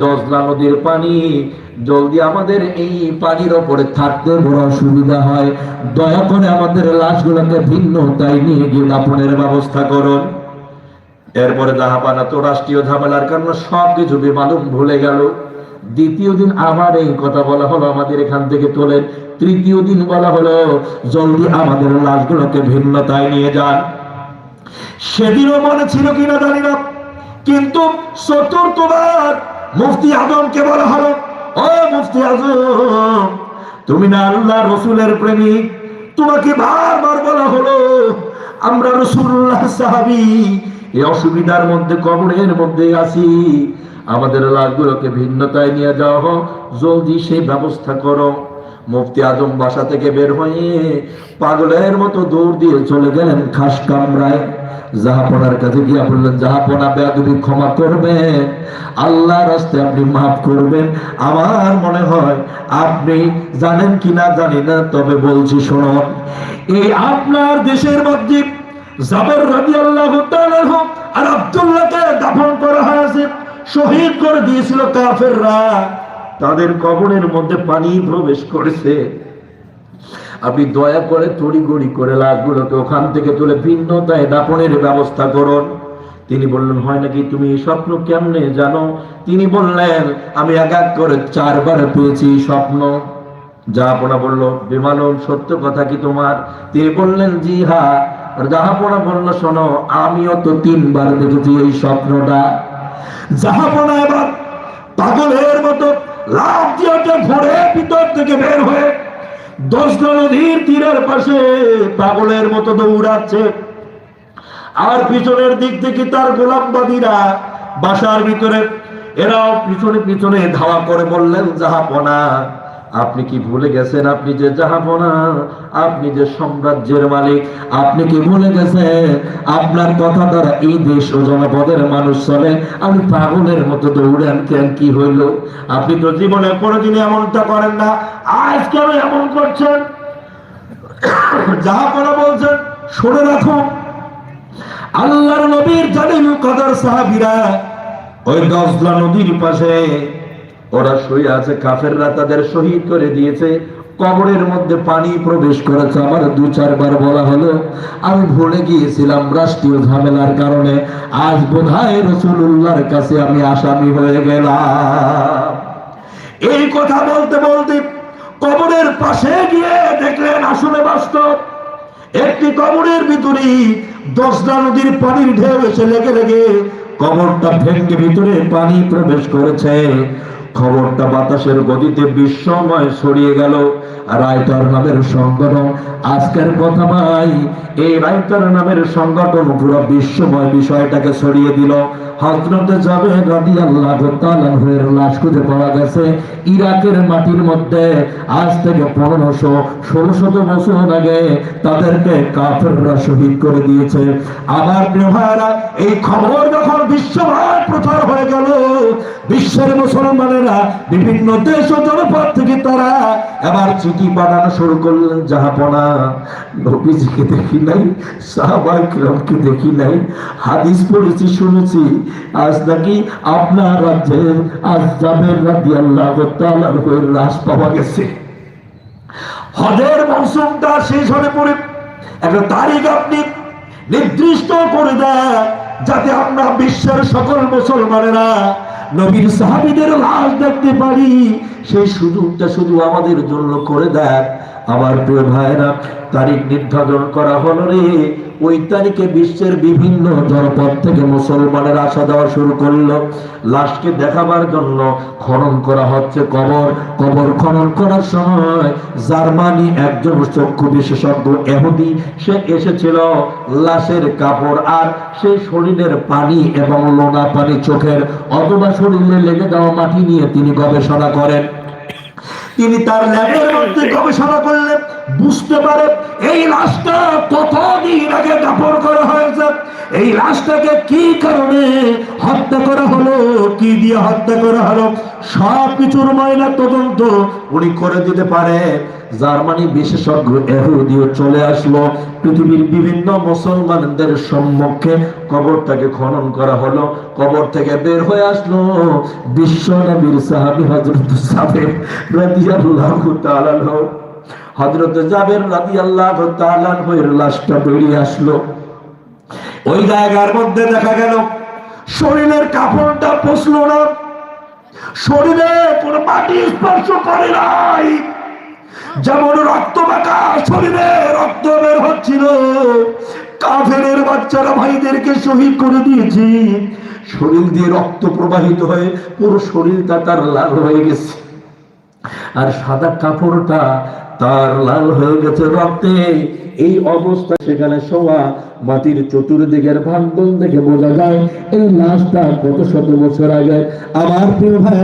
দজলা নদীর পানি, জলদি আমাদের এই পানির ওপরে থাকতে বড় অসুবিধা হয়। দয়া করে আমাদের লাশগুলোকে ভিন্ন তাই নিয়ে গিয়ে দাপনের ব্যবস্থা করুন। এরপরে জাহাপানা তো রাষ্ট্রীয় ঝামেলার কারণে সবকিছু বেমালুম ভুলে গেল। দ্বিতীয় দিন আবার এই কথা বলা হলো আমাদের এখান থেকে তোলেন তৃতীয় দিন বলা হলো, জলদি আমাদের লাশগুলোকে ভিন্নতায় নিয়ে যান। সেদিনও মনে ছিল কিনা জানি না, কিন্তু চতুর্থবার মুফতি আজমকে বলা হলো, ও মুফতি আজম, তুমি না আল্লাহ রসুলের প্রেমিক তোমাকে বারবার বলা হলো, আমরা রসুল্লাহ সাহাবি, এই অসুবিধার মধ্যে, কবরের মধ্যে আছি। আমাদের লাশগুলোকে ভিন্নতায় নিয়ে যাওয়া হোক জলদি সেই ব্যবস্থা করো। মুফতি আজম বাসা থেকে বের হয়ে পাগলের মতো দৌড় দিয়ে চলে গেলেন খাস কামরায়। জাহাপনার কাছে গিয়া বললেন জাহাপনা বেয়াদবি ক্ষমা করবেন আল্লাহ রাস্তায় আপনি মাফ করবেন। আমার মনে হয় আপনি জানেন কি না জানি না, তবে বলছি শুনুন, এই আপনার দেশের মধ্যে জাবর রাজি আল্লাহ আর আব্দুল্লাহকে দাফন করা হয়েছে, শহীদ করে দিয়েছিল কাফেররা। তাদের কবরের মধ্যে পানি প্রবেশ করেছে। আপনি দয়া করে তড়িগড়ি করে লাশগুলোকে ওখান থেকে তুলে ভিন্নতায় দাপনের ব্যবস্থা করুন। তিনি বললেন, হয় নাকি তুমি এই স্বপ্ন কেমনে জানো? তিনি বললেন, আমি এক এক করে চারবার পেয়েছি স্বপ্ন। জাহাপনা বলল বিমানন সত্য কথা কি তোমার? তিনি বললেন, জি হা। জাহাপনা বলল, শোনো, আমিও তো তিনবার দেখেছি এই স্বপ্নটা। জাহাপনা এবার পাগলের মতো লাভ দিয়ে ঘুরে ভিতর থেকে বের হয়ে দশটা নদীর তীরের পাশে পাগলের মতো দৌড়াচ্ছে। আর পিছনের দিক থেকে তার গোলামবাদীরা বাসার ভিতরে, এরাও পিছনে পিছনে ধাওয়া করে বললেন জাহাপনা আপনি কি ভুলে গেছেন? আপনি যে জাহাপনা আপনি যে সাম্রাজ্যের মালিক, আপনি কি ভুলে গেছেন? আপনার কথা দ্বারা এই দেশ ও জনপদের মানুষ চলে। আমি পাগলের মতো দৌড়ান কেন? কি হইল? আপনি তো জীবনে কোনোদিন এমনটা করেন না। আজ কেন এমন করছেন? জাহাপনা বলছেন, শুনে রাখুন আল্লাহর নবীর জানেন কদর সাহাবীরা ওই দশলা নদীর পাশে ওরা শুয়ে আছে, কাফেররা তাদের শহীদ করে দিয়েছে, কবরের মধ্যে পানি প্রবেশ করেছে। আমার দু চারবার বলা হলো, আমি ভুলে গিয়েছিলাম রাষ্ট্রীয় ঝামেলার কারণে। আজ বোধহয় রসুল্লাহর কাছে আমি আসামি হয়ে গেলাম। এই কথা বলতে বলতে কবরের পাশে গিয়ে দেখলেন আসলে বাস্তব। একটি কবরের ভিতরে দশটা নদীর পানির ঢেউ এসে লেগে লেগে কবরটা ভেঙ্গে ভিতরে পানি প্রবেশ করেছে। খবরটা বাতাসের গতিতে বিশ্বময় ছড়িয়ে গেল। রাইটার নামের সংগঠন, আজকের কথা ভাই, এই রাইটার নামের সংগঠন পুরো বিশ্বময় বিষয়টাকে ছড়িয়ে দিল। হজরতে যাবে আল্লাহ তালাহের লাশ খুঁজে পাওয়া গেছে ইরাকের মাটির মধ্যে। আজ থেকে পনেরোশো ষোলো শত বছর আগে তাদেরকে কাফেররা শহীদ করে দিয়েছে। আবার এই খবর যখন প্রচার হয়ে গেল বিশ্বের মুসলমানেরা বিভিন্ন দেশ ও জনপদ থেকে তারা এবার চিঠি পাঠানো শুরু করলেন জাহাপনা নবীজিকে দেখি নাই সাহাবাই কিরমকে দেখি নাই, হাদিস পড়েছি, শুনেছি, আজ নাকি আপনার রাজ্যে আজ জাবের রাদি আল্লাহ লাশ পাওয়া গেছে। হজের মৌসুমটা শেষ হলে পরে একটা তারিখ আপনি নির্দিষ্ট করে দেয় যাতে আমরা বিশ্বের সকল মুসলমানেরা নবীর সাহাবিদের লাশ দেখতে পারি। সেই সুযোগটা শুধু আমাদের জন্য করে দেয় আমার প্রিয় ভাইরা তারিখ নির্ধারণ করা হলো রে। ওই তারিখে বিশ্বের বিভিন্ন জনপদ থেকে মুসলমানের আসা দেওয়া শুরু করল। লাশকে দেখাবার জন্য খনন করা হচ্ছে কবর। কবর খনন করার সময় জার্মানি একজন চক্ষু বিশেষজ্ঞ এহুদি, সে এসেছিল লাশের কাপড় আর সেই শরীরের পানি এবং লোনা পানি চোখের অথবা শরীরে লেগে যাওয়া মাটি নিয়ে তিনি গবেষণা করেন। তিনি তার ল্যাবের মধ্যে গবেষণা করলেন বুঝতে পারে এই লাশটা কতদিন আগে দাপন করা হয়েছে, এই লাশটাকে কি কারণে হত্যা করা হলো, কি দিয়ে হত্যা করা হলো সব কিছুর ময়না তদন্ত উনি করে দিতে পারে। জার্মানি বিশেষজ্ঞ এহুদিও চলে আসলো, পৃথিবীর বিভিন্ন মুসলমানদের সম্মুখে কবরটাকে খনন করা হলো। কবর থেকে বের হয়ে আসলো। বিশ্ব নবীর সাহাবী হযরত সাবের রাদিয়াল্লাহু তাআলা হযরত জাবের রাদিয়াল্লাহু তাআলা এর লাশটা বেরিয়ে আসলো। ওই জায়গার মধ্যে দেখা গেল, শরীরের কাপড়টা পচলো না। শরীরে কোনো মাটি স্পর্শ করে নাই। যেমন রক্ত বাঁকা শরীরে রক্ত বের হচ্ছিল কাফেরের বাচ্চারা ভাইদেরকে শহীদ করে দিয়েছি। শরীর দিয়ে রক্ত প্রবাহিত হয়ে পুরো শরীরটা তার লাল হয়ে গেছে। আর সাদা কাপড়টা তার লাল হয়ে গেছে রক্তে। এই অবস্থা সেখানে শোয়া মাটির চতুর্দিকের ভান্ডন দেখে বোঝা যায় এই লাশটা কত শত বছর আগে আমার প্রিয় ভাই